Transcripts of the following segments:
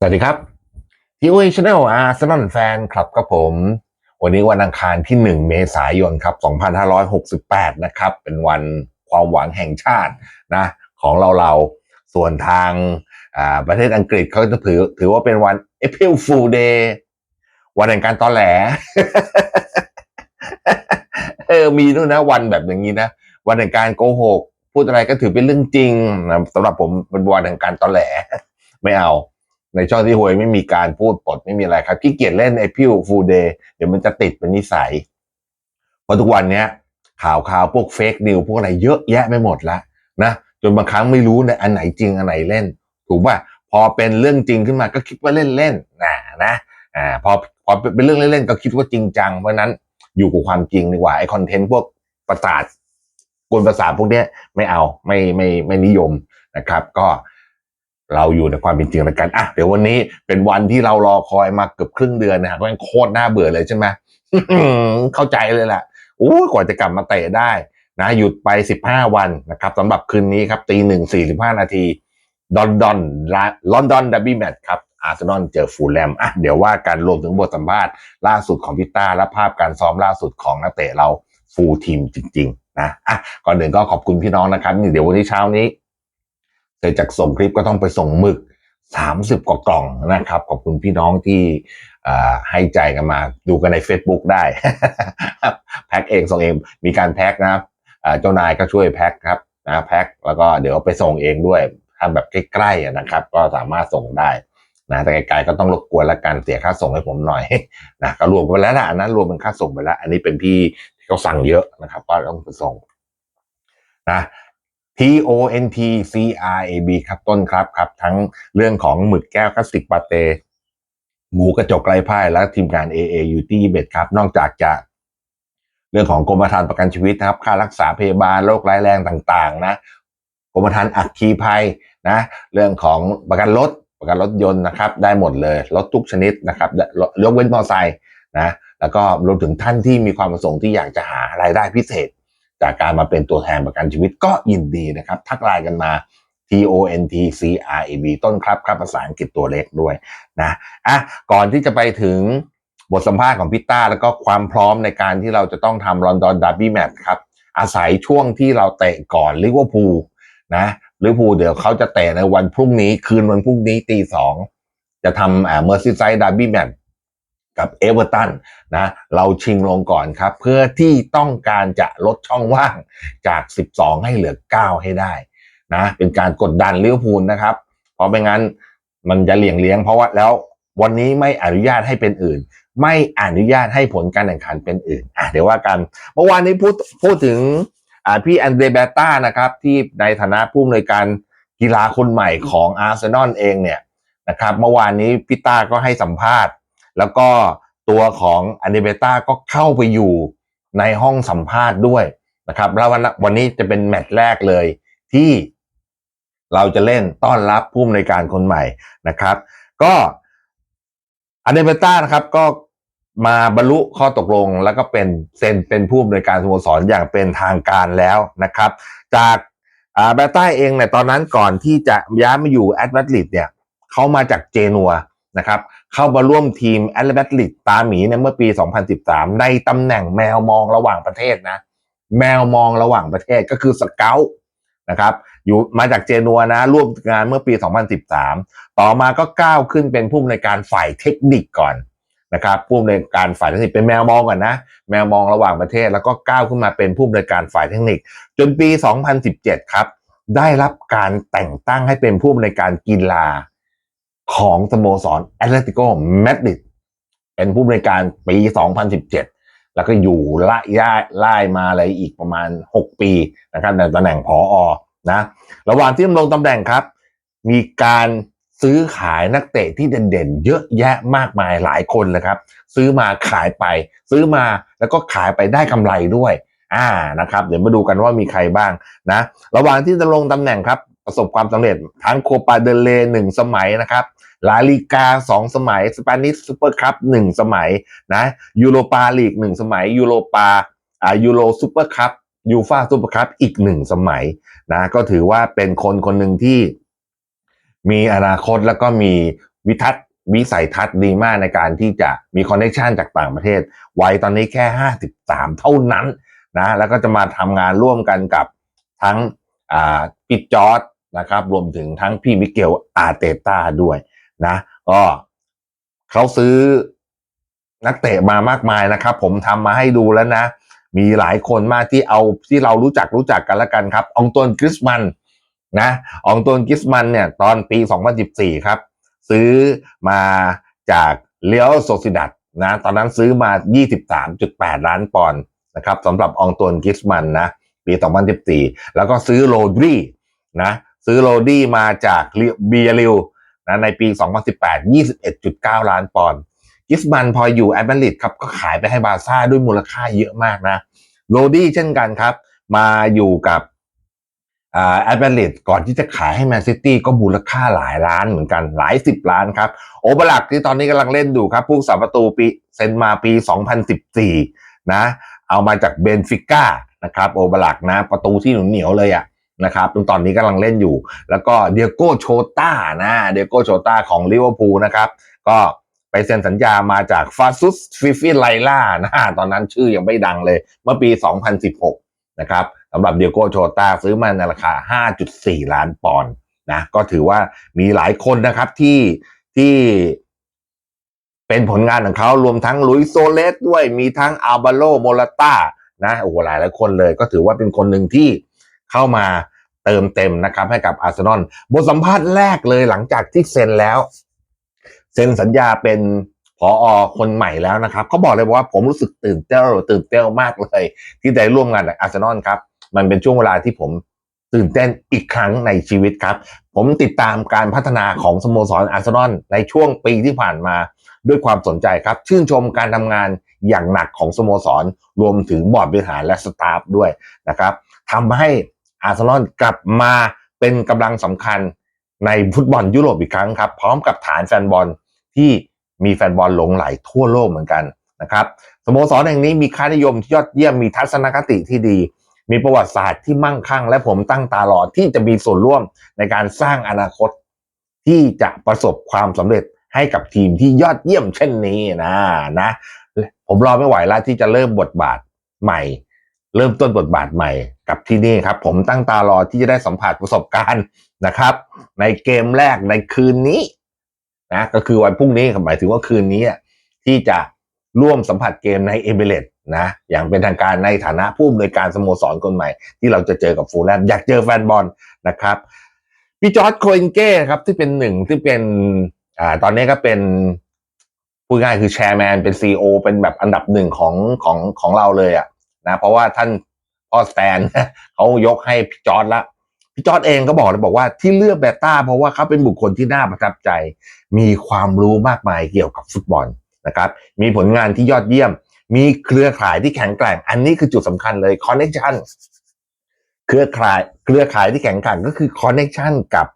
สวัสดีครับทีวีชาแนลอาร์เซนอลแฟนคลับครับผม วันนี้วันอังคารที่ 1 เมษายนครับ 2568 นะครับ เป็นวันความหวังแห่งชาตินะของเราเราส่วนทางประเทศอังกฤษเขาจะถือถือว่าเป็นวัน April Fool Day วันแห่งการตอแหลเออมีด้วยนะวันแบบอย่างนี้นะ วันแห่งการโกหก พูดอะไรก็ถือเป็นเรื่องจริงนะสำหรับผมเป็นวันแห่งการตอแหลไม่เอา ในช่องที่หวยไม่มีการพูดปดไม่มีอะไรครับขี้เกียจเล่นไอพิวฟูเดย์เดี๋ยวมันจะติดเป็นนิสัย เพราะทุกวันเนี้ยข่าวข่าวพวกเฟกนิวพวกอะไรเยอะแยะไม่หมดแล้วนะจนบางครั้งไม่รู้ในอันไหนจริงอันไหนเล่น ถูกป่ะพอเป็นเรื่องจริงขึ้นมาก็คิดว่าเล่นเล่นๆนะนะอ่าพอพอเป็นเรื่องเล่นๆก็คิดว่าจริงจังเพราะฉะนั้นอยู่กับความจริงดีกว่าไอคอนเทนต์พวกประสาทกวนประสาทพวกเนี้ยไม่เอาไม่ไม่ไม่นิยมนะครับ ก็ เราอยู่ในความเป็นจริงแล้วกันอะเดี๋ยววันนี้เป็นวันที่เรารอคอยมาเกือบครึ่งเดือนนะครับมันโคตรน่าเบื่อเลยใช่ไหมเข้าใจเลยแหละโอ้กว่าจะกลับมาเตะได้นะหยุดไป 15 วันนะครับสำหรับคืนนี้ครับตีหนึ่งสี่สิบห้านาทีลอนดอนลอนดอนดับบี้แมตช์ครับอาร์เซนอลเจอฟูลแลมอะเดี๋ยวว่ากันรวมถึงบทสัมภาษณ์ล่าสุดของพิต้าและภาพการซ้อมล่าสุดของนักเตะเราฟูลทีมจริง ๆ นะอะก่อนอื่นก็ขอบคุณพี่น้องนะครับนี่เดี๋ยววันนี้เช้านี้ เสร็จจากส่งคลิปก็ต้องไปส่งหมึก 30 กว่ากล่องนะครับ ขอบคุณพี่น้องที่ให้ใจกันมาดูกันใน Facebook ได้ แพ็คเองส่งเองมีการแพ็คนะครับเจ้านายก็ช่วยแพ็คครับนะแพ็คแล้วก็เดี๋ยวไปส่งเองด้วยถ้าแบบใกล้ๆนะครับ ก็สามารถส่งได้นะแต่ไกลๆก็ต้องรบกวนละกันเสียค่าส่งให้ผมหน่อยนะก็รวมไปแล้วนะอันนั้นรวมเป็นค่าส่งไปแล้ว อันนี้เป็นพี่ที่เขาสั่งเยอะนะครับ ก็ต้องไปส่งนะ T O N T C R A B ครับต้นครับครับ ทั้งเรื่องของหมึกแก้วคลาสสิกปาเตหมูกระจกไร้พ่ายและทีมงาน AA อยู่ที่เบ็ดครับ นอกจากจะเรื่องของกรมธรรม์ประกันชีวิตนะครับ ค่ารักษาพยาบาลโรคร้ายแรงต่างๆ นะกรมธรรม์อัคคีภัยนะ เรื่องของประกันรถประกันรถยนต์นะครับ ได้หมดเลยรถทุกชนิดนะครับยกเว้นมอเตอร์ไซค์นะ แล้วก็รวมถึงท่านที่มีความประสงค์ที่อยากจะหารายได้พิเศษ จากการมาเป็นตัวแทนประกันชีวิตก็ยินดีนะครับ ทักไลน์กันมา T O N T C R A B ต้นครับครับภาษาอังกฤษตัวเล็กด้วยนะอะก่อนที่จะไปถึงบทสัมภาษณ์ของพิต้า แล้วก็ความพร้อมในการที่เราจะต้องทำลอนดอนด r ร์บี้แมตช์ครับ อาศัยช่วงที่เราเตะก่อนลิเวอร์พูลนะลิเวอร์พูลเดี๋ยวเขาจะเตะในวันพรุ่งนี้ คืนวันพรุ่งนี้ตีสองจะทำอ่าเมอร์ซิไซด์ด r ร์บี้แมตช์ กับเอเวอร์ตันนะเราชิงลงก่อนครับ เพื่อที่ต้องการจะลดช่องว่างจาก 12 ให้เหลือ 9 ให้ได้นะเป็นการกดดันลิเวอร์พูลนะครับ เพราะไม่งั้นมันจะเหลี่ยงเลี้ยงเพราะว่าแล้ววันนี้ไม่อนุญาตให้เป็นอื่น ไม่อนุญาตให้ผลการแข่งขันเป็นอื่นอะเดี๋ยวว่ากันเมื่อวานนี้พูดพูดถึงอ่าพี่แอนเดรเบต้านะครับ ที่ในฐานะผู้อำนวยการกีฬาคนใหม่ของอาร์เซนอลเองเนี่ยนะครับเมื่อวานนี้พี่ต้าก็ให้สัมภาษณ์ แล้วก็ตัวของอันเดเบต้าก็เข้าไปอยู่ในห้องสัมภาษณ์ด้วยนะครับ แล้ววันวันนี้จะเป็นแมตช์แรกเลยที่เราจะเล่นต้อนรับผู้อำนวยการคนใหม่นะครับ ก็อันเดเบต้านะครับก็มาบรรลุข้อตกลงแล้วก็เป็นเซ็นเป็นผู้อำนวยการสโมสรอย่างเป็นทางการแล้วนะครับ จากอาเบต้าเองเนี่ยตอนนั้นก่อนที่จะย้ายมาอยู่แอตแลนติกเนี่ยเขามาจากเจนัวนะครับ เข้ามาร่วมทีมแอตแลติกตาหมีในเมื่อปี 2013 ในตำแหน่งแมวมองระหว่างประเทศนะ แมวมองระหว่างประเทศก็คือสเกลนะครับอยู่มาจากเจนัวนะร่วมงานเมื่อปี 2013 ต่อมาก็ก้าวขึ้นเป็นผู้อำนวยการฝ่ายเทคนิคก่อนนะครับผู้อำนวยการฝ่ายเทคนิคเป็นแมวมองก่อนนะ แมวมองระหว่างประเทศ แล้วก็ก้าวขึ้นมาเป็นผู้อำนวยการฝ่ายเทคนิค จนปี 2017 ครับ ได้รับการแต่งตั้งให้เป็นผู้อำนวยการกีฬา ของสโมสรแอตเลติโกมาดริดเป็นผู้บริการปี 2017 แล้วก็อยู่ล่ย่าไล่มาอะไรอีกประมาณ 6 ปีนะครับในตำแหน่งผออนะ ระหว่างที่ดำรงตำแหน่งครับ มีการซื้อขายนักเตะที่เด่นๆ เยอะแยะมากมายหลายคนเลยครับ ซื้อมาขายไป ซื้อมาแล้วก็ขายไปได้กำไรด้วยอ่านะครับ เดี๋ยวมาดูกันว่ามีใครบ้างนะ ระหว่างที่ดำรงตำแหน่งครับ ประสบความสำเร็จทั้งโคปาเดเลหนึ่งสมัยนะครับ ลาลิกาสองสมัยสเปนิสซูเปอร์คัพหนึ่งสมัยนะยูโรปาลีกหนึ่งสมัยยูโรปาอ่ายูโรซูเปอร์คัพยูฟาซูเปอร์คัพอีกหนึ่งสมัยนะก็ถือว่าเป็นคนคนหนึ่งที่มีอนาคตแล้วก็มีวิทัศน์วิสัยทัศน์ดีมากในการที่จะมีคอนเนคชันจากต่างประเทศวัยตอนนี้แค่ 53 เท่านั้นนะแล้วก็จะมาทำงานร่วมกันกับทั้งอ่าพี่จอร์ดนะครับรวมถึงทั้งพี่มิเกลอาร์เตต้าด้วย นะก็เขาซื้อนักเตะมามากมายนะครับ ผมทำมาให้ดูแล้วนะ มีหลายคนมากที่เอาที่เรารู้จักรู้จักกันแล้วกันครับ องตวนกริสมันนะองตวนกริสมันเนี่ย ตอนปี 2014 ครับ ซื้อมาจากเลียวโซซิดัดนะตอนนั้นซื้อมา 23.8 ล้านปอนด์นะครับสำหรับองตวนกิสมันนะปี 2014 แล้วก็ซื้อโรดรีนะซื้อโรดรีมาจากเบียริว นะในปี 2018 21.9 ล้านปอนด์กิสมันพออยู่แอตแลนติกครับก็ขายไปให้บาร์ซ่าด้วยมูลค่าเยอะมากนะโรดี้เช่นกันครับ มาอยู่กับแอตแลนติกก่อนที่จะขายให้แมนซิตี้ก็มูลค่าหลายล้านเหมือนกันหลายสิบล้านครับ โอบลักที่ตอนนี้กำลังเล่นอยู่ครับผู้สาประตูปีเซ็นมาปี 2014 นะ เอามาจากเบนฟิก้านะครับโอบลักนะ ประตูที่เหนียวเลยอะ นะครับตอนนี้กำลังเล่นอยู่ แล้วก็เดียโก้โชต้านะเดียโก้โชต้าของลิเวอร์พูลนะครับก็ไปเซ็นสัญญามาจากฟาซุสฟิฟิไลล่านะตอนนั้นชื่อยังไม่ดังเลย เมื่อปี 2016 นะครับสำหรับเดียโก้โชต้าซื้อมาในราคา 5.4 ล้านปอนด์นะก็ถือว่ามีหลายคนนะครับที่ที่เป็นผลงานของเขารวมทั้งลุยโซเลสด้วยมีทั้งอัลบาโลโมลาต้านะโอ้โหหลายหลายคนเลย ก็ถือว่าเป็นคนหนึ่งที่ เข้ามาเติมเต็มนะครับให้กับอาร์เซนอลบทสัมภาษณ์แรกเลยหลังจากที่เซ็นแล้ว เซ็นสัญญาเป็นผออคนใหม่แล้วนะครับเขาบอกเลยว่าผมรู้สึกตื่นเต้นตื่นเต้นมากเลย ที่ได้ร่วมงานกับอาร์เซนอลครับมันเป็นช่วงเวลาที่ผมตื่นเต้นอีกครั้งในชีวิตครับ ผมติดตามการพัฒนาของสโมสรอาร์เซนอลในช่วงปีที่ผ่านมาด้วยความสนใจครับ ชื่นชมการทำงานอย่างหนักของสโมสรรวมถึงบอร์ดบริหารและสตาฟด้วยนะครับทำให้ อาร์เซนอลกลับมาเป็นกำลังสำคัญในฟุตบอลยุโรปอีกครั้งครับ พร้อมกับฐานแฟนบอลที่มีแฟนบอลหลงไหลทั่วโลกเหมือนกันนะครับสโมสรแห่งนี้มีค่านิยมที่ยอดเยี่ยมมีทัศนคติที่ดี มีประวัติศาสตร์ที่มั่งคั่ง และผมตั้งตารอที่จะมีส่วนร่วมในการสร้างอนาคต ที่จะประสบความสำเร็จให้กับทีมที่ยอดเยี่ยมเช่นนี้นะนะ ผมรอไม่ไหวแล้วที่จะเริ่มบทบาทใหม่ เริ่มต้นบทบาทใหม่กับที่นี่ครับ ผมตั้งตารอที่จะได้สัมผัสประสบการณ์นะครับ ในเกมแรกในคืนนี้นะก็คือวันพรุ่งนี้หมายถึงว่าคืนนี้ที่จะร่วมสัมผัสเกมในเอเบเรตนะอย่างเป็นทางการในฐานะผู้อำนวยการสโมสรคนใหม่ ที่เราจะเจอกับฟูลแลมอยากเจอแฟนบอลนะครับพี่จอร์ดโคเอนเก้ครับที่เป็นหนึ่งที่เป็นอ่าตอนนี้ก็เป็นพูดง่ายคือแชร์แมนเป็นซีอเป็นแบบอันดับหนึ่งของของของเราเลยอะ นะเพราะว่าท่านพ่อสแตนเขายกให้พี่จอร์ดละพี่จอร์ดเองก็บอกเลยบอกว่าที่เลือกเบต้าเพราะว่าเขาเป็นบุคคลที่น่าประทับใจ มีความรู้มากมายเกี่ยวกับฟุตบอลนะครับมีผลงานที่ยอดเยี่ยม มีเครือข่ายที่แข็งแกร่ง อันนี้คือจุดสำคัญเลยคอนเน c ชันเครือข่ายเครือข่ายที่แข็งแกร่งก็คือคอนเน c ชันกับ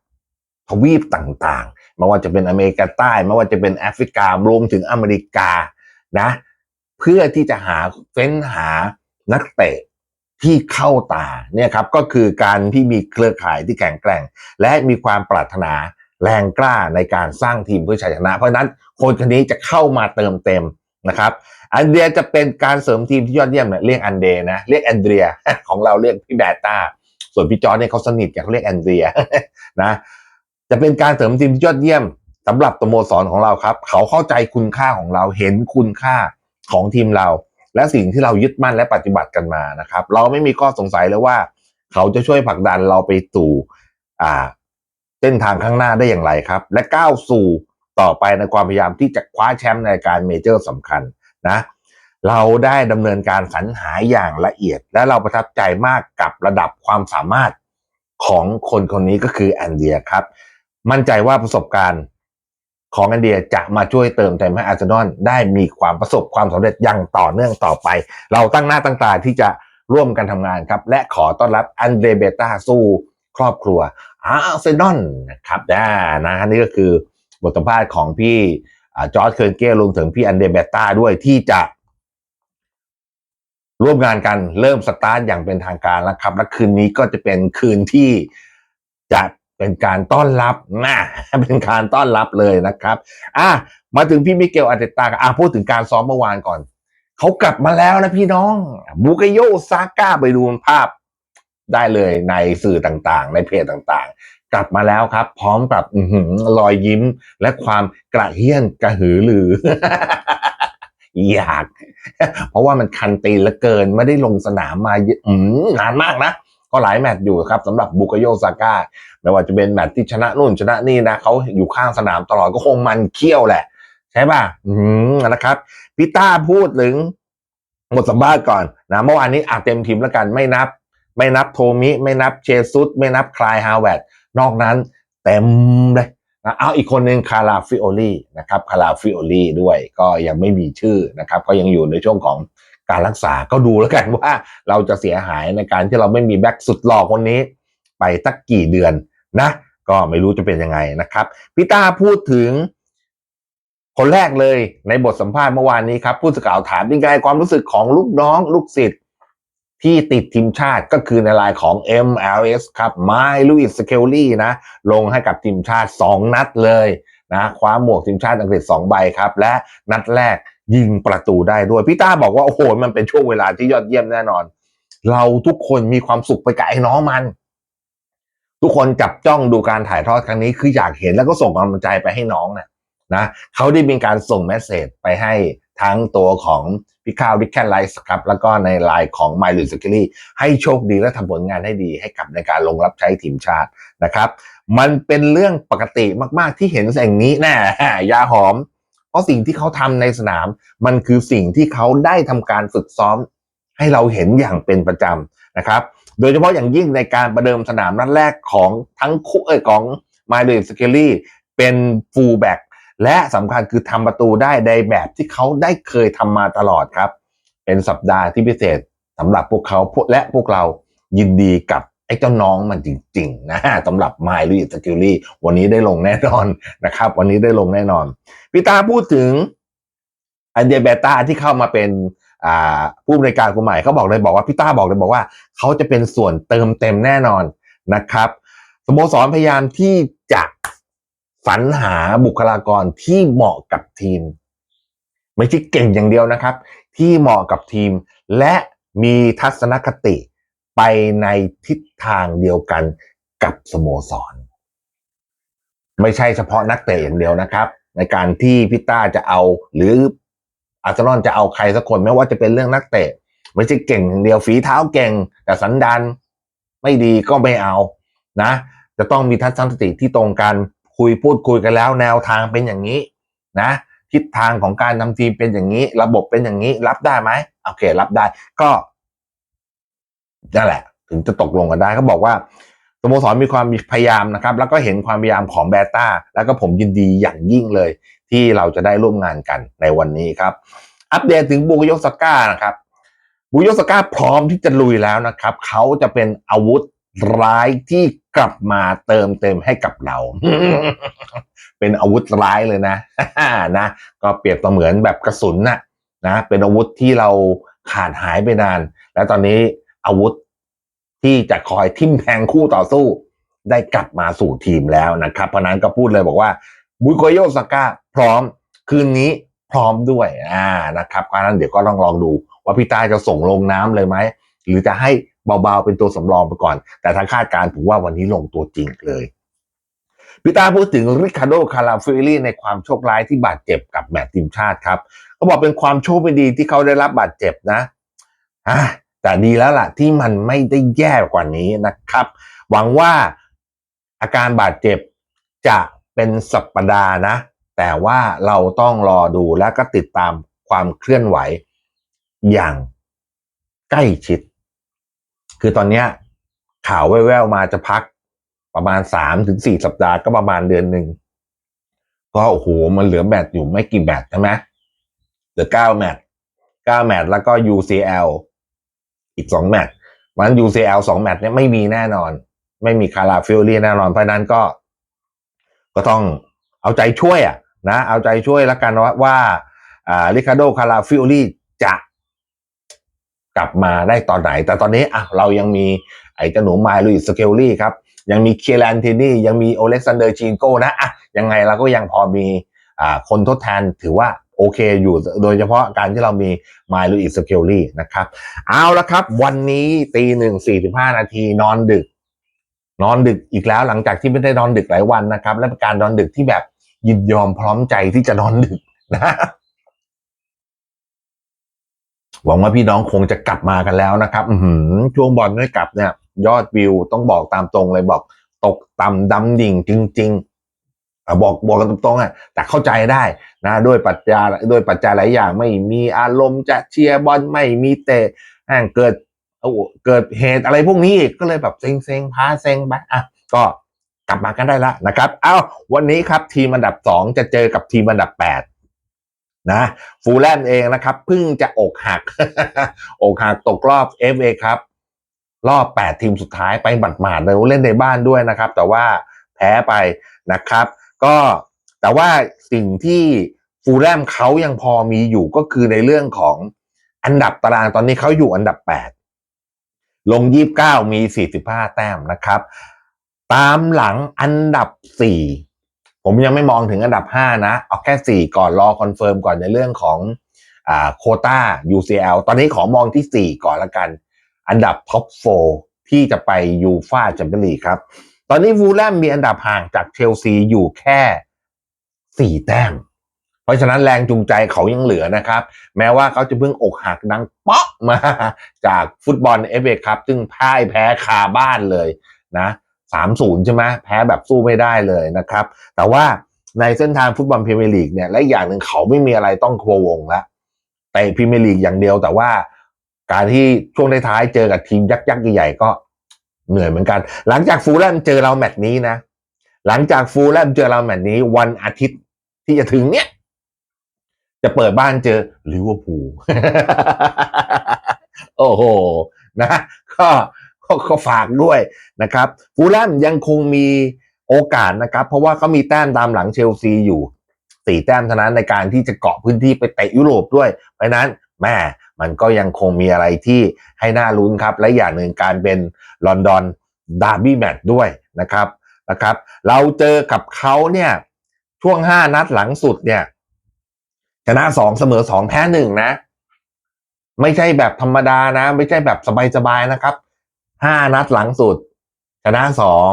ทวีปต่างๆ ไม่ว่าจะเป็นอเมริกาใต้ ไม่ว่าจะเป็นแอฟริการวมถึงอเมริกานะ เพื่อที่จะหาเฟ้นหา นักเตะที่เข้าตาเนี่ยครับก็คือการที่มีเครือข่ายที่แข็งแกร่ง และมีความปรารถนาแรงกล้าในการสร้างทีมเพื่อชัยชนะ เพราะนั้นคนคนนี้จะเข้ามาเติมเต็มนะครับอันเดียจะเป็นการเสริมทีมที่ยอดเยี่ยมเนี่ยเรียกอันเดนะเรียกแอนเดียของเราเรียกพี่แบตตาส่วนพี่จอร์เนี่ยเขาสนิทกันเขาเรียกแอนเดียนะจะเป็นการเสริมทีมที่ยอดเยี่ยมสำหรับสโมสรของเราครับ เขาเข้าใจคุณค่าของเราเห็นคุณค่าของทีมเรา และสิ่งที่เรายึดมั่นและปฏิบัติกันมานะครับ เราไม่มีข้อสงสัยเลยว่า เขาจะช่วยผลักดันเราไปสู่อ่าเส้นทางข้างหน้าได้อย่างไรครับ และก้าวสู่ต่อไปในความพยายามที่จะคว้าแชมป์ในการเมเจอร์สำคัญนะเราได้ดำเนินการสรรหาอย่างละเอียด และเราประทับใจมากกับระดับความสามารถของคนคนนี้ก็คือแอนเดียครับ มั่นใจว่าประสบการณ์ ของแอนเดียจะมาช่วยเติมเต็มให้อาร์เซนอลได้มีความประสบความสำเร็จอย่างต่อเนื่องต่อไป เราตั้งหน้าตั้งตาที่จะร่วมกันทำงานครับ และขอต้อนรับอันเดรเบต้าสู่ครอบครัวอาร์เซนอลนะครับนะนะนี่ก็คือบทสัมภาษณ์ของพี่จอร์จเคิร์นเก้รวมถึงพี่อันเดรเบต้าด้วยที่จะร่วมงานกันเริ่มสตาร์ทอย่างเป็นทางการแล้วครับ และคืนนี้ก็จะเป็นคืนที่จะ เป็นการต้อนรับนะเป็นการต้อนรับเลยนะครับ อะมาถึงพี่มิเกลอาเตตาอะพูดถึงการซ้อมเมื่อวานก่อน เขากลับมาแล้วนะพี่น้องบูกโยซาก้าไปดูภาพได้เลยในสื่อต่างๆ ในเพจต่างๆ กลับมาแล้วครับ พร้อมกับรอยยิ้มและความกระเฮี้ยนกระหือรืออยาก เพราะว่ามันคันตีนลือเกินไม่ได้ลงสนามมาเยอะอืนานมากนะ ก็หลายแมตช์อยู่ครับสำหรับบุกโยซาก้าไม่ว่าจะเป็นแมตช์ที่ชนะนู่นชนะนี่นะเขาอยู่ข้างสนามตลอดก็คงมันเขี้ยวแหละ ใช่ป่ะอืมนะครับพี่ต้าพูดถึงหมดสัมภาษณ์ก่อนนะเมื่อวานนี้อาเต็มทีมแล้วกันไม่นับ ไม่นับโทมิไม่นับเชซุสไม่นับคลายฮาวเวร์ดนอกนั้นเต็มเลยนะเอาอีกคนหนึ่งคาราฟิโอลีนะครับคาราฟิโอลีด้วยก็ยังไม่มีชื่อนะครับ ก็ยังอยู่ในช่วงของ การรักษาก็ดูแล้วกันว่าเราจะเสียหายในการที่เราไม่มีแบ็กสุดหล่อคนนี้ ไปสักกี่เดือนนะ ก็ไม่รู้จะเป็นยังไงนะครับพี่ตาพูดถึง คนแรกเลยในบทสัมภาษณ์เมื่อวานนี้ครับ ผู้สื่อข่าวถามเป็นไงความรู้สึกของลูกน้องลูกศิษย์ที่ติดทีมชาติก็คือในลายของ MLS ครับไมลุยส์สเคลลี่นะ ลงให้กับทีมชาติ 2 นัดเลยนะคว้าหมวกทีมชาติอังกฤษ 2 ใบครับ และนัดแรก ยิงประตูได้ด้วยพี่ต้าบอกว่าโอ้โหมันเป็นช่วงเวลาที่ยอดเยี่ยมแน่นอน เราทุกคนมีความสุขไปกับไอ้น้องมัน ทุกคนจับจ้องดูการถ่ายทอดครั้งนี้คืออยากเห็นแล้วก็ส่งกำลังใจไปให้น้องนะนะเขาได้มีการส่งเมสเซจไปให้ทั้งตัวของพี่ข้าวดิแคนไลส์ครับแล้วก็ในไลน์ของ My l u สกิลี่ให้โชคดีและทำผลงานให้ดีให้กับในการลงรับใช้ทีมชาตินะครับ มันเป็นเรื่องปกติมากๆที่เห็นสิ่งนี้แน่ยาหอม เพราะสิ่งที่เขาทำในสนาม มันคือสิ่งที่เขาได้ทำการฝึกซ้อม ให้เราเห็นอย่างเป็นประจำนะครับ โดยเฉพาะอย่างยิ่งในการประเดิมสนามนัดแรกของทั้งคู่เอ้ยของ My l u สกิลี่เป็นฟูลแบ็กและสำคัญคือทำประตูได้ในแบบที่เขาได้เคยทำมาตลอดครับ เป็นสัปดาห์ที่พิเศษสำหรับพวกเขาและพวกเรายินดีกับ ไอ้เจ้าน้องมันจริงๆนะสำหรับไมล์ลุยสกิลลี่วันนี้ได้ลงแน่นอนนะครับ วันนี้ได้ลงแน่นอนพี่ตาพูดถึงอันเดียเบต้าที่เข้ามาเป็นผู้บริการคนใหม่เขาบอกเลยบอกว่าพี่ต้าบอกเลยบอกว่าเขาจะเป็นส่วนเติมเต็มแน่นอนนะครับสโมสรพยายามที่จะสรรหาบุคลากรที่เหมาะกับทีม ไม่ใช่เก่งอย่างเดียวนะครับ ที่เหมาะกับทีมและมีทัศนคติ ไปในทิศทางเดียวกันกับสโมสร ไม่ใช่เฉพาะนักเตะอย่างเดียวนะครับ ในการที่พิต้าจะเอาหรืออาร์เซนอลจะเอาใครสักคนไม่ว่าจะเป็นเรื่องนักเตะ ไม่ใช่เก่งอย่างเดียวฝีเท้าเก่ง แต่สันดานไม่ดีก็ไม่เอานะ จะต้องมีทัศนคติที่ตรงกันคุยพูดคุยกันแล้วแนวทางเป็นอย่างนี้นะทิศทางของการทำทีมเป็นอย่างนี้ ระบบเป็นอย่างนี้ รับได้ไหมโอเค รับได้ ก็ นั่นแหละ ถึงจะตกลงกันได้เขาบอกว่าสโมสรมีความพยายามนะครับ แล้วก็เห็นความพยายามของเบต้าแล้วก็ผมยินดีอย่างยิ่งเลย ที่เราจะได้ร่วมงานกันในวันนี้ครับ อัปเดตถึงบูโยสก้านะครับบูโยสก้าพร้อมที่จะลุยแล้วนะครับ เขาจะเป็นอาวุธร้ายที่กลับมาเติมเต็มให้กับเรา เป็นอาวุธร้ายเลยนะนะ ก็เปรียบเสมือนแบบกระสุนน่ะนะ เป็นอาวุธที่เราขาดหายไปนาน และตอนนี้ อาวุธ ที่จะคอยทิ่มแทงคู่ต่อสู้ ได้กลับมาสู่ทีมแล้วนะครับ เพราะนั้นก็พูดเลยบอกว่าบุยโกโยสก้าพร้อมคืนนี้พร้อมด้วยอ่านะครับเพราะนั้นเดี๋ยวก็ลองลองดูว่าพี่ต้าจะส่งลงน้ำเลยไหมหรือจะให้เบาๆเป็นตัวสำรองไปก่อน แต่ทางคาดการณ์ผมว่าวันนี้ลงตัวจริงเลยพี่ตาพูดถึงริคาร์โดคาราฟิลี่ในความโชคร้ายที่บาดเจ็บกับแมตช์ทีมชาติครับเขาบอกเป็นความโชคไม่ดีที่เขาได้รับบาดเจ็บนะอะ แต่ดีแล้วล่ะที่มันไม่ได้แย่กว่านี้นะครับ หวังว่าอาการบาดเจ็บจะเป็นสัปปดาห์นะ แต่ว่าเราต้องรอดูและก็ติดตามความเคลื่อนไหวอย่างใกล้ชิด คือตอนนี้ข่าวแว่วๆมาจะพักประมาณสามถึงสี่สัปดาห์ก็ประมาณเดือนหนึ่งก็โอ้โหมันเหลือแมตช์อยู่ไม่กี่แมตช์ใช่ไหมเหลือเก้าแมตช์เก้าแมตช์แล้วก็ UCL อีกสองแมตช์วันนั้น UCL สองแมตช์เนี่ยไม่มีแน่นอน ไม่มีคาราฟิลลี่แน่นอนเพราะนั้นก็ ก็ต้องเอาใจช่วยอะนะ เอาใจช่วยแล้วกันว่าว่าอ่าริคาโดคาราฟิลลี่จะกลับมาได้ตอนไหน แต่ตอนนี้อะเรายังมีไอ้เจ้าหนูไมลุยสเกลลี่ครับ ยังมีเคียรันทินี่ยังมีโอเล็กซานเดอร์ชินโกนะอะยังไงเราก็ยังพอมีอ่าคนทดแทนถือว่า โอเคอยู่โดยเฉพาะการที่เรามีไมลูอิสเกลลี่นะครับ เอาละครับ วันนี้ตีหนึ่งสี่สิบห้านาทีนอนดึก นอนดึกอีกแล้วหลังจากที่ไม่ได้นอนดึกหลายวันนะครับ และการนอนดึกที่แบบยินยอมพร้อมใจที่จะนอนดึกนะหวังว่าพี่น้องคงจะกลับมากันแล้วนะครับอืช่วงบอลไม่กลับเนี่ย ยอดวิวต้องบอกตามตรงเลยบอก ตกต่ำดำดิ่งจริง ๆ บอกบอกกันตรงๆอะแต่เข้าใจได้นะด้วยปัจจัยด้วยปัจจัยหลายอย่างไม่มีอารมณ์จะเชียร์บอลไม่มีเตะแม่งเกิดเกิดเหตุอะไรพวกนี้อีกก็เลยแบบเซ็งเซ็งพาเซ็งไปอะก็กลับมากันได้ละนะครับเอ้าวันนี้ครับทีมอันดับสองจะเจอกับทีมอันดับแปดนะฟูลแลมเองนะครับเพิ่งจะอกหัก อกหักตกรอบ FA ครับ รอบ 8 ทีมสุดท้ายไปบัดหมาดเลยเล่นในบ้านด้วยนะครับ แต่ว่าแพ้ไปนะครับ ก็แต่ว่าสิ่งที่ฟูลแลมเขายังพอมีอยู่ก็คือในเรื่องของอันดับตารางตอนนี้เขาอยู่อันดับ 8 ลง 29 มี 45 แต้มนะครับ ตามหลังอันดับ 4 ผมยังไม่มองถึงอันดับ 5 นะ เอาแค่ 4 ก่อนรอคอนเฟิร์มก่อนในเรื่องของอ่าโคต้า UCL ตอนนี้ขอมองที่ 4 ก่อนละกัน อันดับท็อป 4 ที่จะไปยูฟาแชมเปี้ยนลีกครับ ตอนนี้วูลแลมมีอันดับห่างจากเชลซีอยู่แค่4แต้ม เพราะฉะนั้นแรงจูงใจเขายังเหลือนะครับ แม้ว่าเขาจะเพิ่งอกหักดังเป๊อกมา จากฟุตบอลเอฟเอครับซึ่งพ่ายแพ้คาบ้านเลยนะสามศูนย์ใช่ไหมแพ้แบบสู้ไม่ได้เลยนะครับ แต่ว่าในเส้นทางฟุตบอลพรีเมียร์ลีกเนี่ยและอย่างหนึ่งเขาไม่มีอะไรต้องโควงแล้วแต่พรีเมียร์ลีกอย่างเดียวแต่ว่า การที่ช่วงท้ายๆเจอกับทีมยักษ์ใหญ่ๆก็ เหนื่อยเหมือนกัน หลังจากฟูลแลมเจอเราแมตช์นี้นะ หลังจากฟูลแลมเจอเราแมตช์นี้ วันอาทิตย์ที่จะถึงเนี่ยจะเปิดบ้านเจอลิเวอร์พูลโอ้โหนะ ก็ก็ฝากด้วยนะครับฟูลแลมยังคงมีโอกาสนะครับ เพราะว่าเขามีแต้มตามหลังเชลซีอยู่สี่แต้มเท่านั้นในการที่จะเกาะพื้นที่ไปเตะยุโรปด้วย เพราะนั้นแม่ มันก็ยังคงมีอะไรที่ให้น่าลุ้นครับ และอย่างหนึ่งการเป็นลอนดอนดาร์บี้แมตช์ด้วยนะครับนะครับ เราเจอกับเขาเนี่ยช่วงห้านัดหลังสุดเนี่ยชนะสองเสมอสองแพ้หนึ่งนะ ไม่ใช่แบบธรรมดานะ ไม่ใช่แบบสบายๆนะครับห้านัดหลังสุดชนะสอง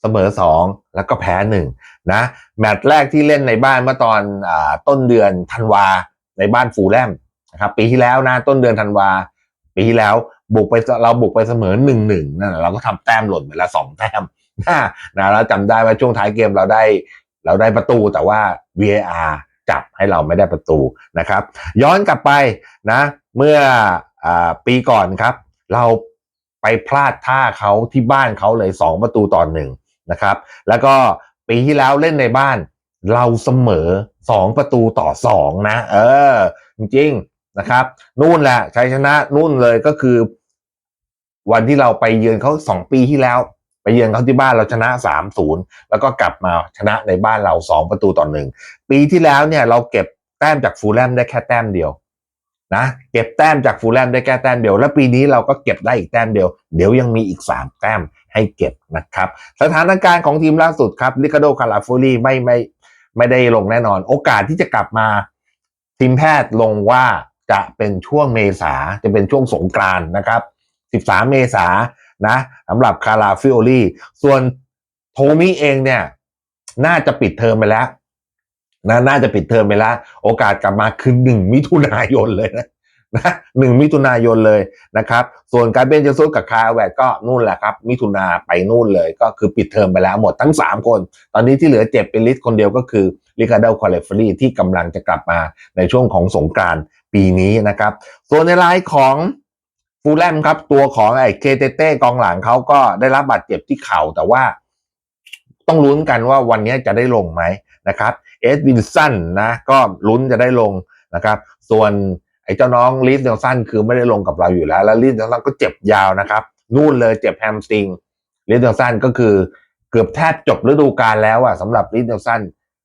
เสมอสองแล้วก็แพ้หนึ่งนะแมตช์แรกที่เล่นในบ้านเมื่อตอนอต้นเดือนธันวาในบ้านฟูแลม นะครับปีที่แล้วนะต้นเดือนธันวาปีที่แล้วบุกไปเราบุกไปเสมอหนึ่งหนึ่งนั่นเราก็ทำแต้มหล่นไปแล้วสองแต้มนะเราจำได้ว่าช่วงท้ายเกมเราได้เราได้ประตูแต่ว่า VAR จับให้เราไม่ได้ประตูนะครับ ย้อนกลับไปนะ เมื่ออปีก่อนครับ เราไปพลาดท่าเขาที่บ้านเขาเลยสองประตูต่อหนึ่งนะครับ แล้วก็ปีที่แล้วเล่นในบ้าน เราเสมอสองประตูต่อสองนะ เออ จริง นะครับ นู่นแหละชัยชนะนู่นเลยก็คือ วันที่เราไปเยือนเขาสองปีที่แล้ว ไปเยือนเขาที่บ้านเราชนะสามศูนย์แล้วก็กลับมาชนะในบ้านเราสองประตูต่อหนึ่งปีที่แล้วเนี่ยเราเก็บแต้มจากฟูลแลมได้แค่แต้มเดียวนะเก็บแต้มจากฟูลแลมได้แค่แต้มเดียว แล้วปีนี้เราก็เก็บได้อีกแต้มเดียว เดี๋ยวยังมีอีกสามแต้มให้เก็บนะครับ สถานการณ์ของทีมล่าสุดครับลิคาโดคาราฟูรีไม่ไม่ไม่ได้ลงแน่นอน โอกาสที่จะกลับมาทีมแพทย์ลงว่า จะเป็นช่วงเมษาจะเป็นช่วงสงกรานนะครับ 13 เมษานะสำหรับคาราฟิโอลี่ส่วนโทมิเองเนี่ย น่าจะปิดเทอมไปแล้วนะน่าจะปิดเทอมไปแล้ว โอกาสกลับมาคือหนึ่งมิถุนายนเลยนะนะหนึ่งมิถุนายนเลยนะครับ ส่วนการเบนเจซุสกับคาร์แวดก็นู่นแหละครับ มิถุนาไปนู่นเลย ก็คือปิดเทอมไปแล้วหมดทั้ง 3 คน ตอนนี้ที่เหลือเจ็บเป็นลิสต์คนเดียวก็คือลิคาโดลคอเลฟรีที่กำลังจะกลับมาในช่วงของสงกานต์ ปีนี้นะครับ ส่วนในรายของฟูลแลมครับ ตัวของไอ้เคเตเต้กองหลังเขาก็ได้รับบาดเจ็บที่เข่าแต่ว่าต้องลุ้นกันว่าวันนี้จะได้ลงไหมนะครับเอสวินสันนะก็ลุ้นจะได้ลงนะครับ ส่วนไอ้เจ้าน้องลีสเนลสันคือไม่ได้ลงกับเราอยู่แล้ว แล้วลีสเนลสันก็เจ็บยาวนะครับ นู่นเลยเจ็บแฮมสตริงลีสเนลสันก็คือเกือบแทบจบฤดูกาลแล้วอะสำหรับลีสเนลสัน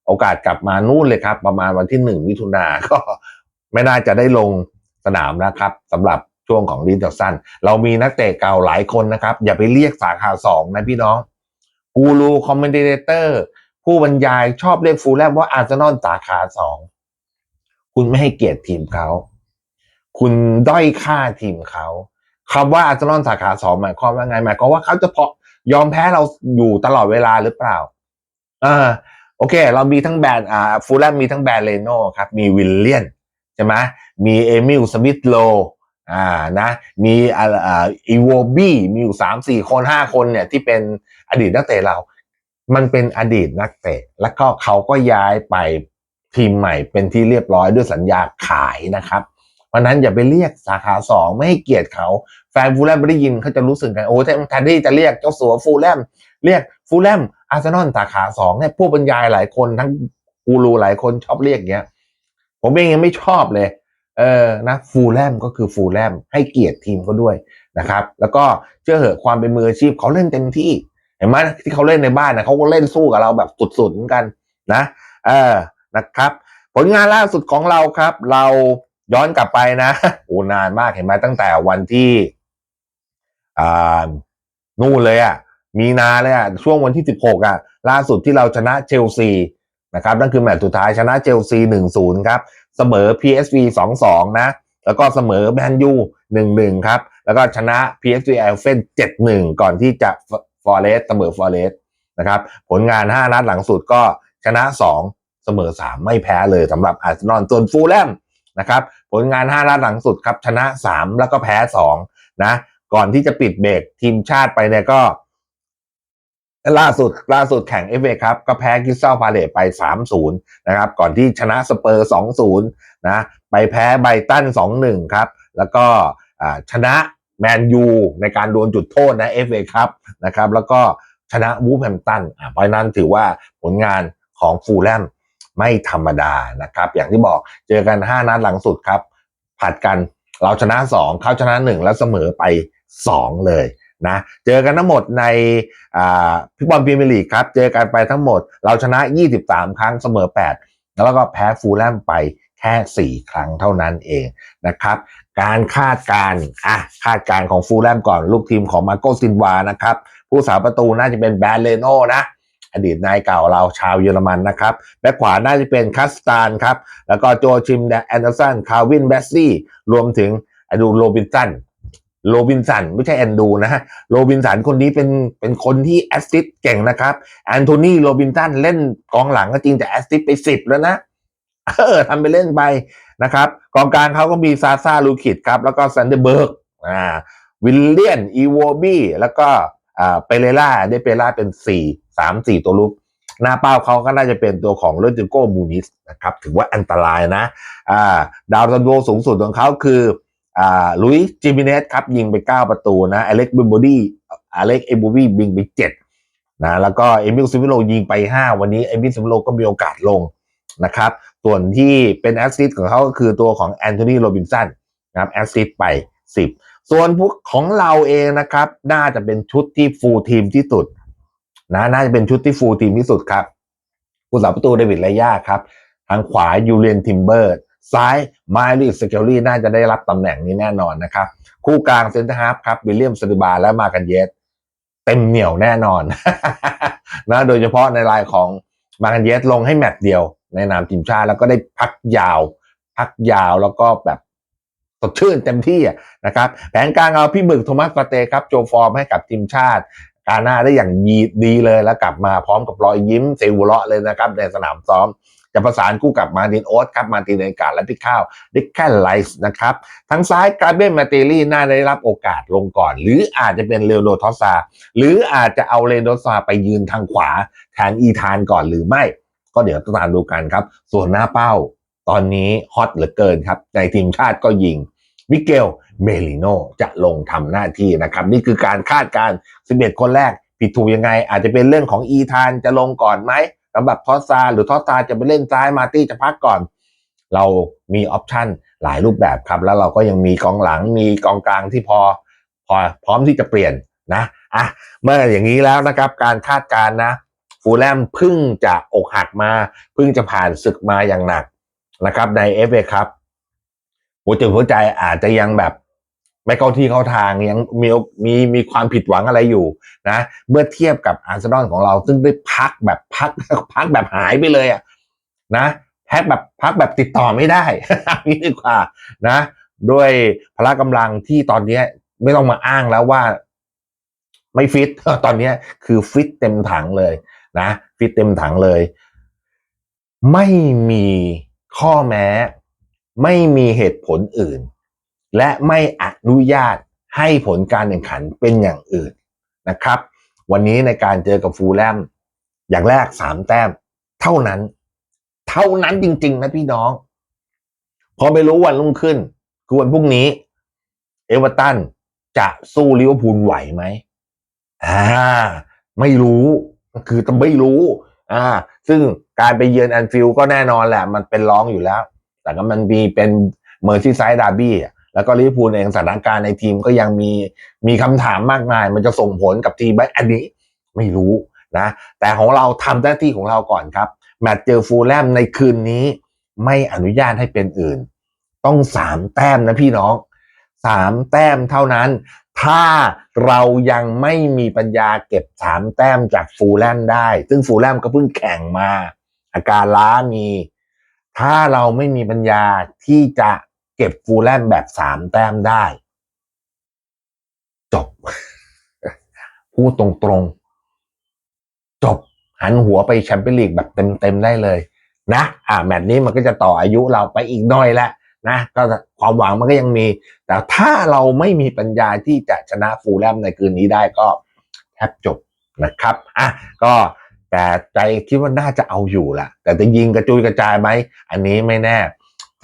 โอกาสกลับมานู่นเลยครับ ประมาณวันที่หนึ่งมิถุนาก็ ไม่น่าจะได้ลงสนามนะครับสำหรับช่วงของลีสเนลสันเรามีนักเตะเก่าหลายคนนะครับ อย่าไปเรียกสาขาสองนะพี่น้องกูรูคอมเมนเตอร์ผู้บรรยายชอบเรียกฟูลแลมว่าอาร์เซนอลสาขาสองคุณไม่ให้เกียรติทีมเขา คุณด้อยค่าทีมเขาคำว่าอาร์เซนอลสาขาสองหมายความว่าไงหมายความว่าเขาจะพอยอมแพ้เราอยู่ตลอดเวลาหรือเปล่าอ่าโอเค เรามีทั้งแบรนด์อ่าฟูลแลมมีทั้งแบรนด์เลโน่ครับมีวิลเลียน ใช่ไหมมีเอมิลสมิธโลอ่านะมีอ่าอีโวบี้มีอยู่สามสี่คนห้าคนเนี่ยที่เป็นอดีตนักเตะเรา มันเป็นอดีตนักเตะ แล้วก็เขาก็ย้ายไปทีมใหม่เป็นที่เรียบร้อยด้วยสัญญาขายนะครับเพราะนั้นอย่าไปเรียกสาขาสองไม่ให้เกียรติเขา แฟนฟูลแลมไม่ได้ยินเขาจะรู้สึกไงโอ้แทนที่จะเรียกเจ้าสัวฟูลแลมเรียกฟูลแลมอาร์เซนอลสาขาสองเนี่ยผู้บรรยายหลายคนทั้งกูรูหลายคนชอบเรียกเงี้ย ผมเองยังไม่ชอบเลย เออนะฟูลแลมก็คือฟูลแลมให้เกียรติทีมเขาด้วยนะครับ แล้วก็เชื่อเหอะความเป็นมืออาชีพเขาเล่นเต็มที่เห็นไหมที่เขาเล่นในบ้านนะเขาก็เล่นสู้กับเราแบบสุดๆเหมือนกันนะ เออนะครับ ผลงานล่าสุดของเราครับ เราย้อนกลับไปนะโอ้นานมากเห็นไหมตั้งแต่วันที่อ่านู่นเลยอะ่ะมีนาเลยอะ่ะช่วงวันที่สิบหกอะ ล่าสุดที่เราชนะเชลซี นะครับนั่นคือแมตช์สุดท้ายชนะเชลซีหนึ่งศูนย์ครับเสมอ PSV สองสองนะแล้วก็เสมอแมนยูหนึ่งหนึ่งครับแล้วก็ชนะ PSV เอลเฟนเจ็ดหนึ่งก่อนที่จะฟอร์เรสเสมอฟอร์เรสนะครับผลงาน 5 นัดหลังสุดก็ชนะ 2 เสมอ 3 ไม่แพ้เลยสำหรับอาร์เซนอลส่วนฟูลแลมนะครับผลงาน 5 นัดหลังสุดครับชนะ 3 แล้วก็แพ้ 2 นะก่อนที่จะปิดเบรกทีมชาติไปเนี่ยก็ ล่าสุดล่าสุดแข่งเอฟเอครับก็แพ้คิสตัลพาเลตไป 3-0 นะครับ ก่อนที่ชนะสเปอร์ 2-0 นะ ไปแพ้ไบตัน 2-1 ครับ แล้วก็ชนะแมนยูในการโดนจุดโทษนะเอฟเอครับนะครับ แล้วก็ชนะวูฟแฮมตันเพราะนั้นถือว่าผลงานของฟูลแลมไม่ธรรมดานะครับ อย่างที่บอกเจอกัน 5 นัดหลังสุดครับ ผัดกันเราชนะ 2 เขาชนะ 1 แล้วเสมอไป 2 เลย นะเจอกันทั้งหมดในพี่บอลพรีเมียร์ลีกครับ เจอกันไปทั้งหมด เราชนะ 23 ครั้งเสมอ 8 แล้วก็แพ้ฟูลแลมไปแค่ 4 ครั้งเท่านั้นเองนะครับ การคาดการอะคาดการของฟูลแลมก่อนลูกทีมของมาโกซินวานะครับ ผู้สาประตูน่าจะเป็นแบรนเลโน่นะอดีตนายเก่าเราชาวเยอรมันนะครับแบ็คขวาน่าจะเป็นคัสตานครับ แล้วก็โจชิมแอนเดอร์สัน คาวินแบสซี่ รวมถึงอดูโรบินสัน โรบินสันไม่ใช่แอนดูนะฮะโรบินสันคนนี้เป็นเป็นคนที่แอสซิสเก่งนะครับแอนโทนีโรบินสันเล่นกองหลังก็จริงแต่แอสซิสไปสิบแล้วนะเออทำไปเล่นไปนะครับกองกลางเขาก็มีซาซาลูคิดครับ แล้วก็ซันเดอร์เบิร์กอ่าวิลเลียนอีโวบี้แล้วก็อ่าเปเรล่าได้เปเรล่าเป็นสี่สามสี่ตัวลุกหน้าเป้าเขาก็น่าจะเป็นตัวของเลติโกมูนิสนะครับ ถือว่าอันตรายนะอ่าดาวซันโวสูงสุดของเขาคือ อ่าลุยจิมิเนสครับ ยิงไป 9 ประตูนะอเล็กบิมบอดี้อเล็กเอบูบี้ยิงไป 7 นะ แล้วก็เอมิลซิมิโลยิงไป 5 วันนี้เอมิลซิมิโลก็มีโอกาสลงนะครับ ส่วนที่เป็นแอสซิสต์ของเขาก็คือตัวของแอนโทนีโรบินสันนะครับแอสซิสต์ไป 10 ส่วนพวกของเราเองนะครับ น่าจะเป็นชุดที่ฟูลทีมที่สุดนะน่าจะเป็นชุดที่ฟูลทีมที่สุดครับผู้สาประตูเดวิดไลย่าครับ ทางขวายูเลียนทิมเบอร์ ซ้ายไมลี่สเกลลี่น่าจะได้รับตำแหน่งนี้แน่นอนนะครับ คู่กลางเซนเตอร์ฮาร์ฟครับวิลเลียมสติบาและมากันเยสเต็มเหนียวแน่นอนนะโดยเฉพาะในรายของมากันเยสลงให้แมตช์เดียว ในนามทีมชาติแล้วก็ได้พักยาว พักยาวแล้วก็แบบสดชื่นเต็มที่นะครับ แผนการเอาพี่บึกโทมัสฟาเตครับโจฟอร์มให้กับทีมชาติกาหน้าได้อย่างดีดีเลยแล้วกลับมาพร้อมกับรอยยิ้มเซลล์หัวเราะเลยนะครับ ในสนามซ้อม จะประสานคู่กับมาร์ตินโอ๊ตครับมาตินเนกาและพี่ข้าวดิคแคนไลส์นะครับทางซ้ายกาเบนมาเตลี่น่าได้รับโอกาสลงก่อน หรืออาจจะเป็นเรโนทอซาหรืออาจจะเอาเรโนทอซาไปยืนทางขวาแทนอีธานก่อนหรือไม่ ก็เดี๋ยวต้องตามดูกันครับ ส่วนหน้าเป้า ตอนนี้ฮอตเหลือเกินครับ ในทีมชาติก็ยิงมิเกลเมลิโนจะลงทำหน้าที่นะครับ นี่คือการคาดการณ์11 คนแรกผิดถูกยังไง อาจจะเป็นเรื่องของอีธานจะลงก่อนไหม สำหรับทอสซาหรือทอสซาจะไปเล่นซ้ายมาตี้จะพักก่อน เรามีออปชันหลายรูปแบบครับ แล้วเราก็ยังมีกองหลังมีกองกลางที่พอพอพร้อมที่จะเปลี่ยนนะอะเมื่ออย่างนี้แล้วนะครับการคาดการณ์นะฟูลแลมพิ่งจะอกหักมาพิ่งจะผ่านศึกมาอย่างหนักนะครับในเอฟเอครับหัวใจหัวใจอาจจะยังแบบ ไม่เข้าที่เข้าทางยังมีมีมีความผิดหวังอะไรอยู่นะเมื่อเทียบกับอาร์เซนอลของเรา ซึ่งได้พักแบบพักพักแบบหายไปเลยอะนะพักแบบพักแบบติดต่อไม่ได้เอางี้ดีกว่านะด้วยพละกำลังที่ตอนเนี้ยไม่ต้องมาอ้างแล้วว่า ไม่ฟิตตอนเนี้ยคือฟิตเต็มถังเลยนะฟิตเต็มถังเลย ไม่มีข้อแม้ ไม่มีเหตุผลอื่น และไม่อนุญาตให้ผลการแข่งขันเป็นอย่างอื่นนะครับ วันนี้ในการเจอกับฟูลแลมอย่างแรกสามแต้ม เท่านั้น เท่านั้นจริง ๆ นะพี่น้องพอไม่รู้วันรุ่งขึ้น คือวันพรุ่งนี้ เอเวอร์ตันจะสู้ลิเวอร์พูลไหวไหมอ่า ไม่รู้คือต้องไม่รู้ อ่า ซึ่งการไปเยือนแอนฟิลก็แน่นอนแหละ มันเป็นร้องอยู่แล้ว แต่ก็มันมีเป็นเมอร์ซีไซด์ดาร์บี้ แล้วก็ลิเวอร์พูลเองสถานการณ์ในทีมก็ยังมีมีคำถามมากมาย มันจะส่งผลกับทีมไหมอันนี้ไม่รู้นะแต่ของเราทำหน้าที่ของเราก่อนครับแมตช์เจอฟูลแลมในคืนนี้ ไม่อนุญาตให้เป็นอื่น ต้องสามแต้มนะพี่น้องสามแต้มเท่านั้น ถ้าเรายังไม่มีปัญญาเก็บสามแต้มจากฟูลแลมได้ ซึ่งฟูลแลมก็เพิ่งแข่งมา อาการล้ามี ถ้าเราไม่มีปัญญาที่จะ เก็บฟูลแลมแบบสามแต้มได้ จบ พูดตรงๆ จบ หันหัวไปแชมเปี้ยนลีกแบบเต็มๆได้เลย นะ อ่าแมตช์นี้มันก็จะต่ออายุเราไปอีกหน่อยแหละนะก็ความหวังมันก็ยังมี แต่ถ้าเราไม่มีปัญญาที่จะชนะฟูลแลมในคืนนี้ได้ก็แทบจบนะครับอะก็แต่ใจคิดว่าน่าจะเอาอยู่แหละแต่จะยิงกระจุยกระจายไหมอันนี้ไม่แน่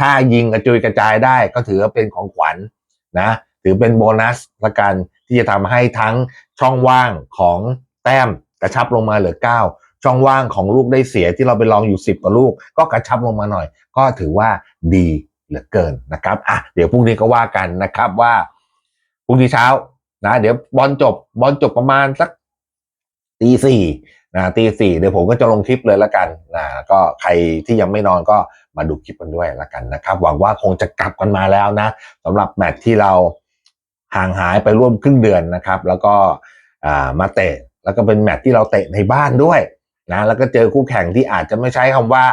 ถ้ายิงกระจุยกระจายได้ก็ถือว่าเป็นของขวัญนะถือเป็นโบนัสละกันที่จะทำให้ทั้งช่องว่างของแต้มกระชับลงมาเหลือ 9 ช่องว่างของลูกได้เสียที่เราไปลองอยู่ 10กว่าลูก ก็กระชับลงมาหน่อย ก็ถือว่าดีเหลือเกินนะครับอะเดี๋ยวพรุ่งนี้ก็ว่ากันนะครับว่าพรุ่งนี้เช้านะ เดี๋ยวบอลจบบอลจบประมาณสักตีสี่ นะตีสี่เดี๋ยวผมก็จะลงคลิปเลยละกันนะก็ใครที่ยังไม่นอนก็มาดูคลิปกันด้วยละกันนะครับ หวังว่าคงจะกลับกันมาแล้วนะสำหรับแมตช์ที่เราห่างหายไปร่วมครึ่งเดือนนะครับ แล้วก็อ่ามาเตะแล้วก็เป็นแมตช์ที่เราเตะในบ้านด้วยนะแล้วก็เจอคู่แข่งที่อาจจะไม่ใช้คำว่า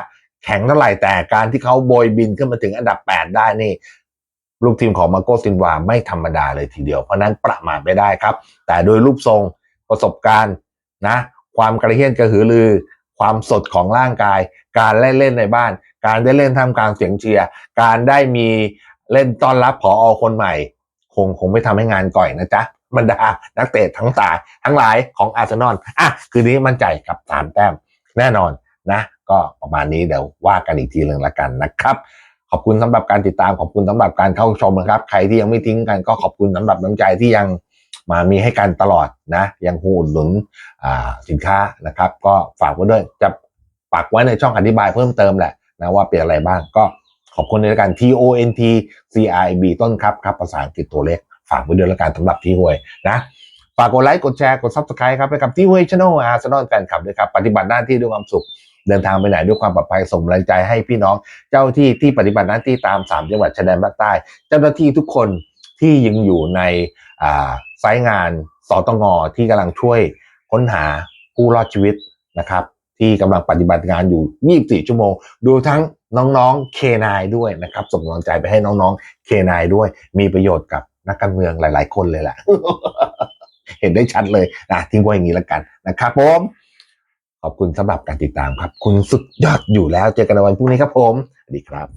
แข็งเท่าไหร่แต่การที่เขาโบยบินขึ้นมาถึงอันดับ 8 ได้นี่ลูกทีมของมาโกซินวาไม่ธรรมดาเลยทีเดียว เพราะนั้นประมาทไม่ได้ครับ แต่โดยรูปทรงประสบการณ์นะ ความกระเฮี้ยนกระหือรือ ความสดของร่างกาย การเล่นเล่นในบ้าน การได้เล่นท่ามกลางเสียงเชียร์การได้มีเล่นต้อนรับผออคนใหม่ คงคงไม่ทำให้งานก่อยนะจ๊ะบรรดานักเตะทั้งตายทั้งหลายของอาร์เซนอลอะคืนนี้มั่นใจกับสามแต้มแน่นอนนะ ก็ประมาณนี้เดี๋ยวว่ากันอีกทีหนึ่งละกันนะครับขอบคุณสำหรับการติดตามขอบคุณสำหรับการเข้าชมนะครับ ใครที่ยังไม่ทิ้งกันก็ขอบคุณสำหรับน้ำใจที่ยัง มามีให้กันตลอดนะ ยังหูอุดหนุนอ่าสินค้านะครับ ก็ฝากไว้ด้วยจะปักไว้ในช่องอธิบายเพิ่มเติมแหละนะว่าเป็นอะไรบ้างก็ขอบคุณในการ T O N T C I B ต้นครับครับภาษาอังกฤษตัวเลขฝากไว้ด้วยและกันสำหรับที่ห่วยนะฝากกดไลค์กดแชร์กด subscribe ครับไปกับที่ห้วยช n น e l อาร์ซนอลแฟนคลับด้วยครับปฏิบัติหน้าที่ด้วยความสุขเดินทางไปไหนด้วยความปลอดภัยส่งแรงใจให้พี่น้อง เจ้าที่ที่ปฏิบัติหน้าที่ตาม 3 จังหวัดชายแดนภาคใต้ เจ้าหน้าที่ทุกคนที่ยังอยู่ใน อ่าไซต์งานสตงที่กำลังช่วยค้นหาผู้รอดชีวิตนะครับ ที่กำลังปฏิบัติงานอยู่ 24 ชั่วโมง ดูทั้งน้องๆ K9 ด้วยนะครับส่งกำลังใจไปให้น้องๆ K9 ด้วย มีประโยชน์กับนักการเมืองหลาย ๆ คนเลยแหละเห็นได้ชัดเลยนะทิ้งไว้อย่างนี้แล้วกันนะครับผมขอบคุณสำหรับการติดตามครับ คุณสุดยอดอยู่แล้ว เจอกันในวันพรุ่งนี้ครับผม สวัสดีครับ